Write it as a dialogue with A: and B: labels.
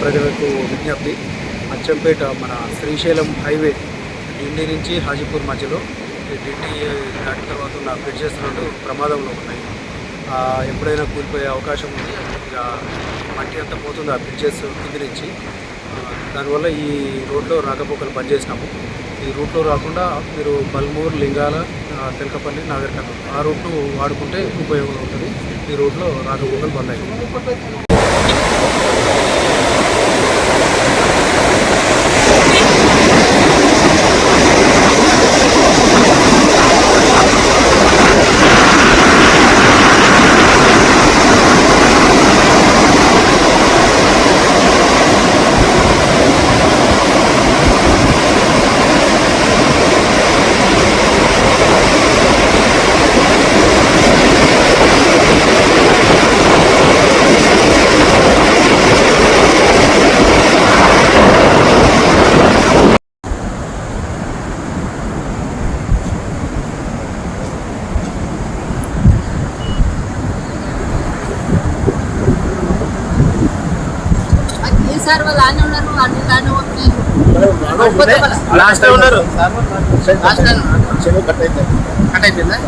A: ప్రజలకు విజ్ఞప్తి. అచ్చంపేట మన శ్రీశైలం హైవే ఢిల్లీ నుంచి హాజీపూర్ మధ్యలో. ఢిల్లీ దాటిన తర్వాత ఉన్న బ్రిడ్జెస్ రెండు ప్రమాదంలో ఉన్నాయి. ఎప్పుడైనా కూలిపోయే అవకాశం ఉంది. ఇక మట్టి అంతా పోతుంది ఆ బ్రిడ్జెస్ కింది నుంచి. దానివల్ల ఈ రోడ్లో రాకపోకలు బంద్ చేసినాము ఈ రూట్లో రాకుండా మీరు బల్మూర్ లింగాల తెలకపల్లి నాగరికర్ణం ఆ రూట్ను వాడుకుంటే ఉపయోగం ఉంటుంది ఈ రూట్లో రాకపోకలు బంద్ అయ్యాయి
B: సార్ వాళ్ళు ఆనే ఉన్నారు. దాన్ని
C: లాస్ట్ ఉన్నారు. కట్ అయిపోయిందా?